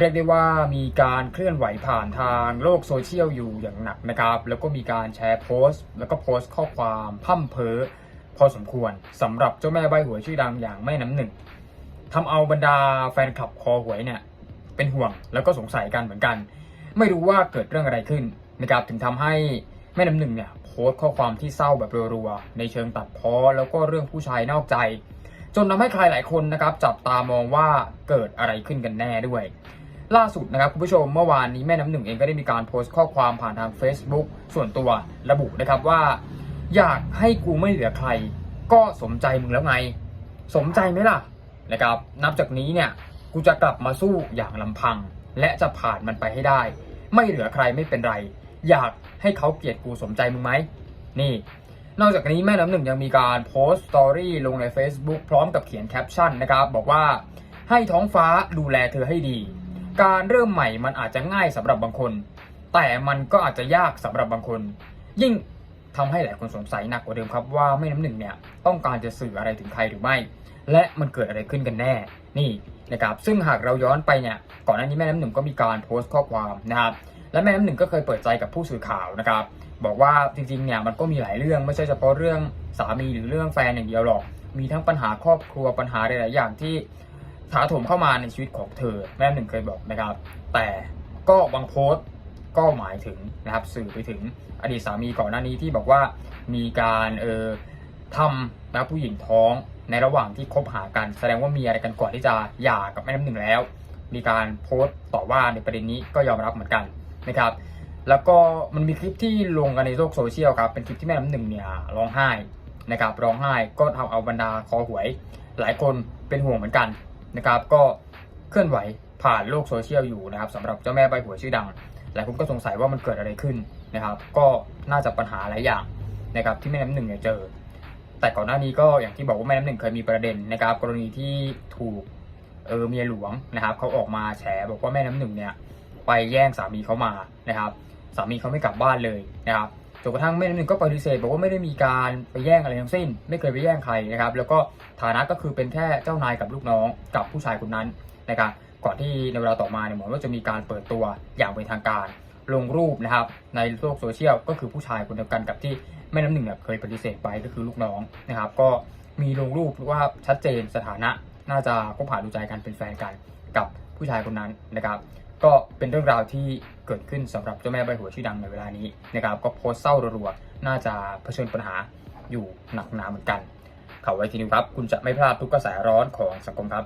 เรียกได้ว่ามีการเคลื่อนไหวผ่านทางโลกโซเชียลอยู่อย่างหนักนะครับ แล้วก็มีการแชร์โพสต์ แล้วก็โพสต์ข้อความพร่ำเพ้อพอสมควรสำหรับเจ้าแม่ใบหวยชื่อดังอย่างแม่น้ำหนึ่งทำเอาบรรดาแฟนคลับคอหวยเนี่ยเป็นห่วงแล้วก็สงสัยกันเหมือนกัน ไม่รู้ว่าเกิดเรื่องอะไรขึ้นนะครับถึงทำให้แม่น้ำหนึ่งเนี่ยโพสต์ข้อความที่เศร้าแบบรัวๆในเชิงตัดพ้อแล้วก็เรื่องผู้ชายนอกใจ จนทำให้ใครหลายคนนะครับจับตามองว่าเกิดอะไรขึ้นกันแน่ด้วย ล่าสุดนะครับคุณผู้ชมเมื่อวานนี้แม่น้ำหนึ่งเองก็ได้มีการโพสต์ข้อความผ่านทาง Facebook ส่วนตัวระบุนะครับว่า อยากให้กูไม่เหลือใคร ก็สมใจมึงแล้วไง สมใจไหมล่ะนะครับนับจากนี้เนี่ยกูจะกลับมาสู้อย่างลำพัง และจะผ่านมันไปให้ได้ ไม่เหลือใครไม่เป็นไร อยากให้เขาเกลียดกูสมใจมึงไหมนี่ นอกจากนี้แม่น้ำหนึ่งยังมีการโพสต์สตอรี่ลงใน Facebook พร้อมกับเขียนแคปชั่นนะครับบอกว่าให้ท้องฟ้าดูแลเธอให้ดี การเริ่มใหม่มันอาจจะง่ายสำหรับบางคน แต่มันก็อาจจะยากสำหรับบางคน ยิ่งทำให้หลายคนสงสัยหนักกว่าเดิมครับว่าแม่น้ำหนึ่งเนี่ยต้องการจะสื่ออะไรถึงใครหรือไม่ และมันเกิดอะไรขึ้นกันแน่ นี่นะครับ ซึ่งหากเราย้อนไปเนี่ยก่อนหน้านี้แม่น้ำหนึ่งก็มีการโพสต์ข้อความนะครับ และแม่น้ำหนึ่งก็เคยเปิดใจกับผู้สื่อข่าวนะครับ บอกว่าจริงๆเนี่ยมันก็มีหลายเรื่องไม่ใช่เฉพาะเรื่องสามีหรือเรื่องแฟนอย่างเดียวหรอก มีทั้งปัญหาครอบครัวปัญหาหลายๆอย่างที่ ถาโถมเข้ามาในชีวิตของเธอ แม่น้ำหนึ่งเคยบอกนะครับ แต่ก็บางโพสต์ก็หมายถึงนะครับสื่อไปถึงอดีตสามีก่อนหน้านี้ที่บอกว่ามีการเออทำนะผู้หญิงท้องในระหว่างที่คบหากัน แสดงว่ามีอะไรกันก่อนที่จะหย่ากับแม่น้ำหนึ่งแล้ว มีการโพสต์ต่อว่าในประเด็นนี้ก็ยอมรับเหมือนกันนะครับ แล้วก็มันมีคลิปที่ลงกันในโลกโซเชียลครับเป็นคลิปที่แม่น้ำหนึ่งเนี่ยร้องไห้นะครับร้องไห้ก็ทำเอาบรรดาคอหวย หลายคนเป็นห่วงเหมือนกัน นะครับก็เคลื่อนไหวผ่านโลกโซเชียลอยู่นะครับสำหรับเจ้าแม่ใบหวยชื่อดังหลายคนก็สงสัยว่ามันเกิดอะไรขึ้นนะครับ ก็น่าจะปัญหาหลายอย่างนะครับที่แม่น้ำหนึ่งเนี่ยเจอ แต่ก่อนหน้านี้ก็อย่างที่บอกว่าแม่น้ำหนึ่งเคยมีประเด็นนะครับ กรณีที่ถูกเออเมียหลวงนะครับเขาออกมาแฉบอกว่าแม่น้ำหนึ่งเนี่ยไปแย่งสามีเขามานะครับ สามีเขาไม่กลับบ้านเลยนะครับ จนกระทั่งแม่น้ำหนึ่งก็ปฏิเสธบอกว่าไม่ได้มีการไปแย่งอะไรทั้งสิ้น ไม่เคยไปแย่งใครนะครับ แล้วก็ฐานะก็คือเป็นแค่เจ้านายกับลูกน้องกับผู้ชายคนนั้นนะครับก่อนที่ในเวลาต่อมาเนี่ยเหมือนว่าจะมีการเปิดตัวอย่างเป็นทางการ ลงรูปนะครับในโลกโซเชียลก็คือผู้ชายคนเดียวกันกับที่แม่น้ำหนึ่งเนี่ยเคยปฏิเสธไปก็คือลูกน้องนะครับ ก็มีลงรูปว่าชัดเจนสถานะน่าจะคบหาดูใจกันเป็นแฟนกันกับผู้ชายคนนั้นนะครับ ก็เป็นเรื่องราวที่เกิดขึ้นสำหรับเจ้าแม่ใบหัวชื่อดังในเวลานี้นะครับ ก็โพสต์เศร้ารัวๆน่าจะเผชิญปัญหาอยู่หนักหนาเหมือนกันข่าวไว้ทีนี้ครับ คุณจะไม่พลาดทุกกระแสร้อนของสังคมครับ